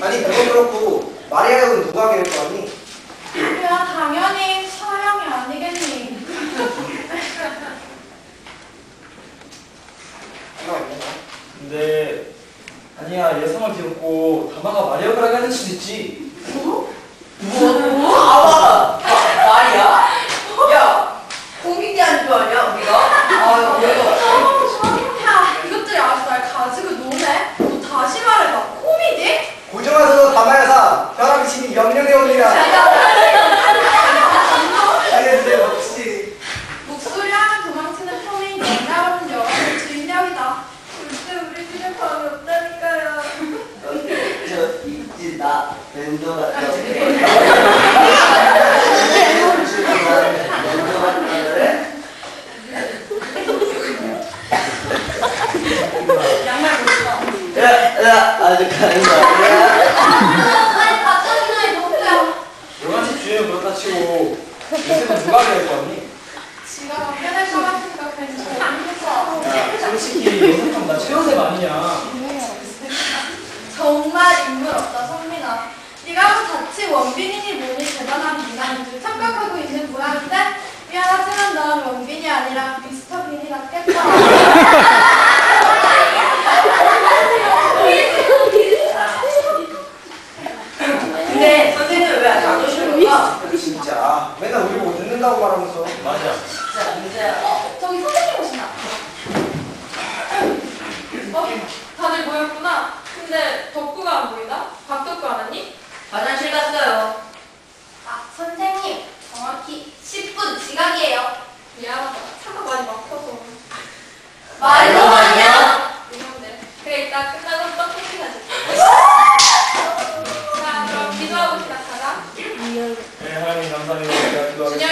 아니 그건 그렇고 마리아는 누가 하게 될거 아니? 야, 당연히 서영이 아니겠니? 잠깐만요. 근데 아니야 예상을 뒤엎고 다마가 마리아가 하는 수도 있지. 아와 말이야? 야 공익이 하는 거 아니야 우리가? 아유 그래도 야, 이것들이 아주 날 가지고 노네? 너 다시 말해봐. 코미디? 고정하서 담아야사 혈압이 심히 염려되어 옵니다. 알려주세요. 혹시 목소리 하면 도망치는 코미디. 여러분, 여러분 주인력이다. 절대 우리 집에 밥이 없다니까요. 저 이제 나 멘토가 양말 못 써. 야야 아주 가는 거야. 아니, 갑자기 나이 높여. 영화집 주인은 그렇다 치고 요새는 누가 될거 아니? 지가 남겨낼 것 같으니까 재밌어. 야 솔직히 요새는 나 최연생 아니냐? 정말 인물 없다, 성민아. 네가 뭐 자칫 원빈이니 뭐니 대단한 인간인 줄 착각하고 있는 모양인데 미안하지만 넌 원빈이 아니라 미스터 빈이 낫겠다. 근데 선생님 왜안 나오시는 거야? 진짜 맨날 늦는다고 말하면서 맞아. 진짜 문제야. 어, 저기 선생님 오신다. 어? 다들 모였구나. 근데 덕구가 안 보인다? 박덕구 안 왔니? 화장실 갔어요. 아, 선생님. 정확히 10분 지각이에요. 미안하다. 차가 많이 막혀서. 말도 아니야? 미안한데. 그래, 이따 끝나고 떡볶이 가자. 자, 그럼 기도하고 시작하자. 네 하나님 감사합니다. 기도하겠습니다. 준영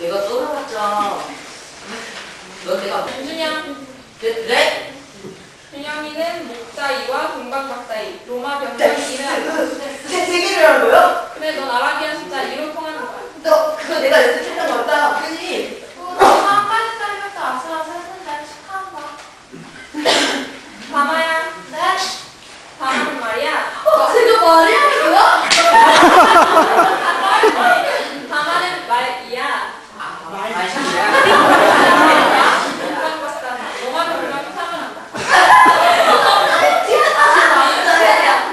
내가 쏘아봤자 너 내가 준영. 네? 네? 준영이는 목사이와 동방박사이. 로마 네? 병정이는 세, 세 개를 하는 거야? 근데 넌 아라비안 숫자 2로 통하는 거야. 너 그거 내가 연습했던 거 같다. 그지? 한 가지 짜리면서 아슬아슬했는데 축하한다. 바마야. 네. 바마는 말이야. 어, 제가 말이야, 이거? 바마는 말이야. 아, 말이야. 동방박사. 로마 병정이 사문한다.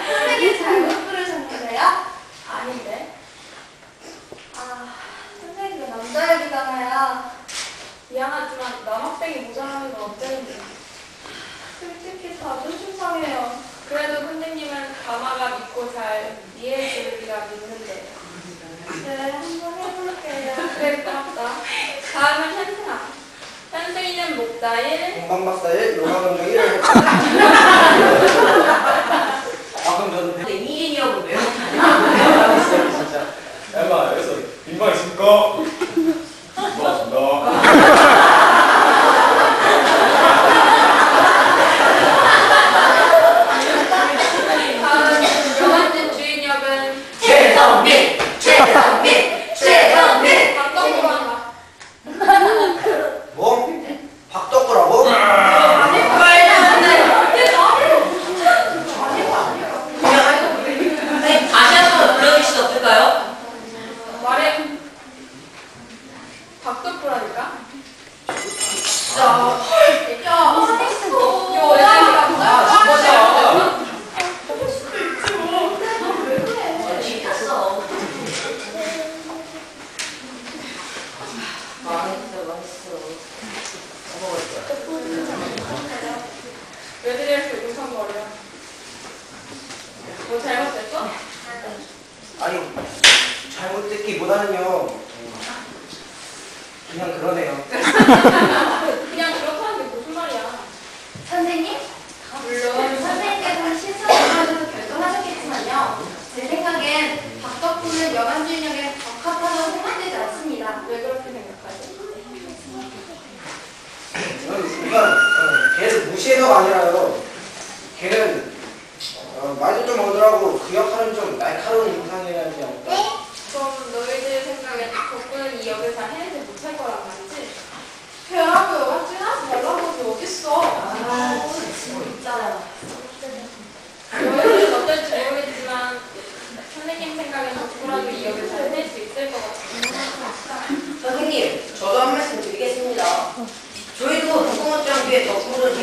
선생님 잘못 부르셨는데요? 아닌데. 아, 선생님 그 남자 얘기잖아요. 미안하지만 남학생이 모자라는 건 어쩌는데. 솔직히 자존심 상해요. 그래도 선생님은 가마가 믿고 잘 이해해주리라 믿는데. 네, 한번 해볼게요. 그래, 고맙다. 다음은 현승아. 현승이는 목자일. 동방박사의 로마 경정이 를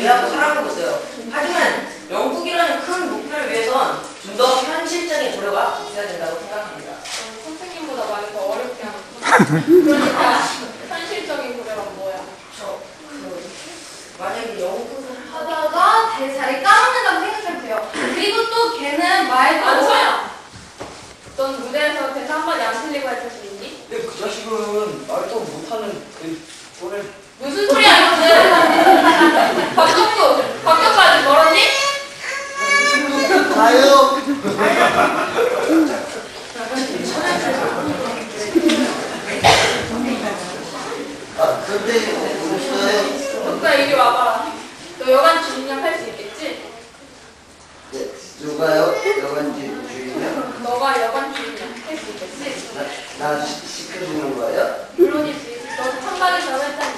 이해하고 살아가고 있어요. 하지만 영국이라는 큰 목표를 위해선 좀 더 현실적인 고려가 있어야 된다고 생각합니다. 어, 선생님보다 말을 더 어렵게 하는 그러니까 현실적인 고려가 뭐야? 저, 그, 만약에 영국을 하다가 제 자리 까먹는다고 생각하면 돼요. 그리고 또 걔는 말도 안서야! 넌 무대에서 대사 한 마디 안 틀리고 할 자신 있니? 근데 그 자식은 말도 못하는 그 또래 무슨 소리야 이거는! 박격구! 박격구 아직 멀었니? 가요. 아 근데 없어요. 덕구야 이리 와봐라. 너 여관 주인장 할 수 있겠지? 네, 누가요? 여관지 주인이요? 너가 여관 주인장 할수 있겠지? 나, 나 시, 시켜주는 거예요? 물론이지. 너도 참가를 잘했다니.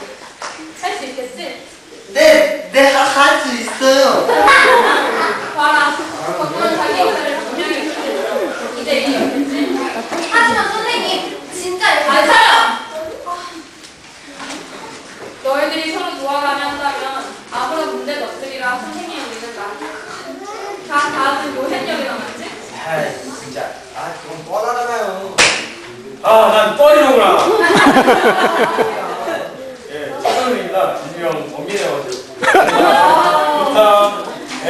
할 수 있겠지? 네, 내가 할 수 있어요. 봐라. 덕구는 자기 역할을 분명히 했어. 이제 이겼겠지? 하지만 선생님 진짜 안 차려! 너희들이 서로 도와가며 한다면 아무런 문제도 없으리라 선생님을 믿는다. 다 다음은 노현역이 남았지? 아이, 진짜. 아, 그건 뻔하잖아요. 아, 난 뻔이로구나. 예, 최선입니다. 일명 범인이어가지고. 좋다. 예.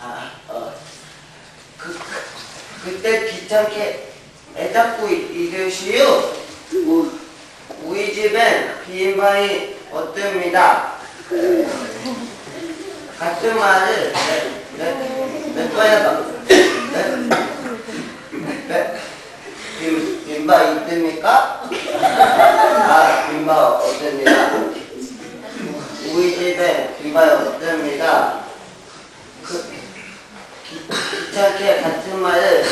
아, 어, 그, 그, 그때 귀찮게 애 잡고 이르시오. 우, 우리 집엔 비인방이 없습니다. 같은 말을 몇, 몇 번이나 몇, 빈, 빈방 있습니까? 아, 빈방 없습니다. 우리 집에 빈방이 없습니다. 그, 기- 귀찮게 같은 말을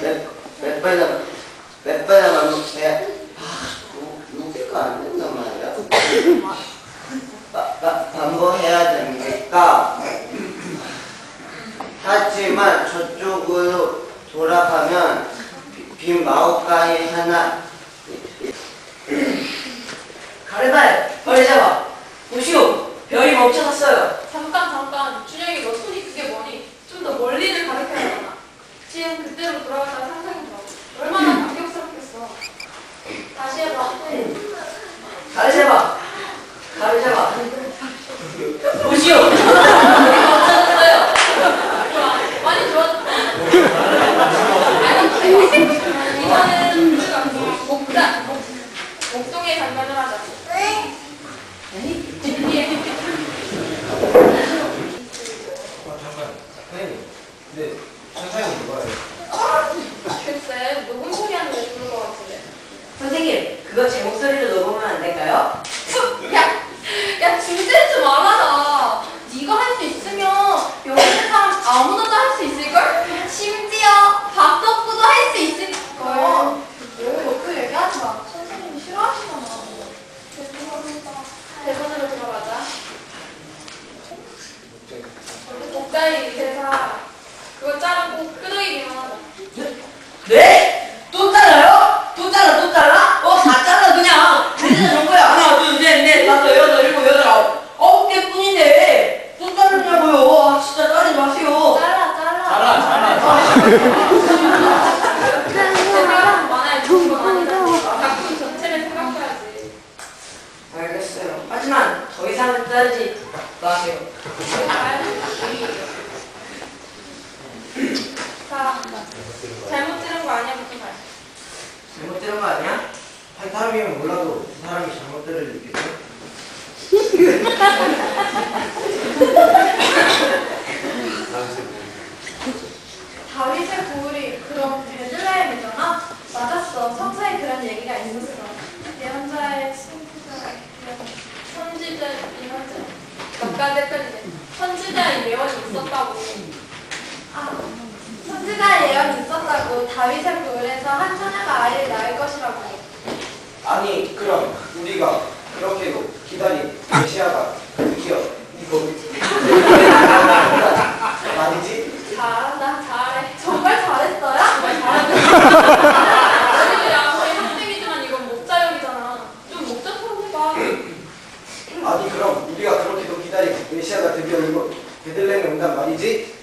몇, 몇 번이나, 몇 번이나 반복해. 아, 안 된단 말이야. 바, 바, 반복해야 됩니까? 하지만 저쪽으로 돌아가면 비- 빈 마오가이 하나 가르발, 빨리 잡아. 보시오, 별이 멈춰섰어요. 잠깐 잠깐 준영이 너 손이 그게 뭐니? 좀 더 멀리를 가리켜야 하잖아. 지금 그때로 돌아갔다 상상해봐. 얼마나 감격스럽겠어. 다시 해봐. 가르 잡아. 가르 잡아. 보시오, 별이 멈춰섰어요. 좋아. 많이 좋아졌다. 이거는 우리가 목자, 목, 목동의 장면을 하자. 준비해. 어, 잠깐. 선생님. 근데, 천사형은 누가요? 글쎄, 녹음 소리 하는 게 좋을 것 같은데. 선생님, 그거 제 목소리로 녹음하면 안 될까요? 야, 야 주제 좀 알아라. 네가 할 수 있으면 여기 있는 사람 아무나도 할 수 있을걸? 심지어 박덕구도 할 수 있을걸. 왜 그렇게 얘기하지 마. 선생님이 싫어하시잖아. 죄송합니다. 대본으로 들어가자. 목자의 대사 그거 자르고 끄덕이기만 하자. 네? 또 잘라요? 또 잘라, 또 잘라? 어, 다 잘라, 그냥. 대전 정보야. 하나, 둘, 셋, 넷, 다섯, 여덟, 일곱, 여덟, 아홉. 아홉 개뿐인데. 또 자르냐고요. 아, 진짜 자르지 마세요. 잘라, 잘라. 잘라, 잘라. 대사가 많아야 좋은 건 아니다. 작품 전체를 생각해야지. 알겠어요. 하지만 더 이상은 자르지 마세요. 자, 잘못 들은 거 아니야부터 말. 거 아니야? 한 사람이면 몰라도 두 사람이 잘못들을 느끼죠. 다윗의 부울이 그럼 베들레헴이잖아? 맞았어. 성서에 그런 얘기가 있었어. 예언자의 친구가 선지자 이하자 몇가 대표인데 선지자의 예언이 있었다고. 아, 선지자의 예언이 있었다고 다윗의 부울에서 한 처녀가 아이를 낳을 것이라고. 아니 그럼 우리가 그렇게 기다린 메시아가 드디어 이거 아니지? 잘한다, 잘해. 정말 잘했어요? 정말 잘하네. 아니야, 거의 학생이지만 이건 목자역이잖아. 좀 목자처럼 해봐. 아니 그럼 우리가 그렇게도 기다린 메시아가 드디어 이거 베들레헴에 온단 말이지?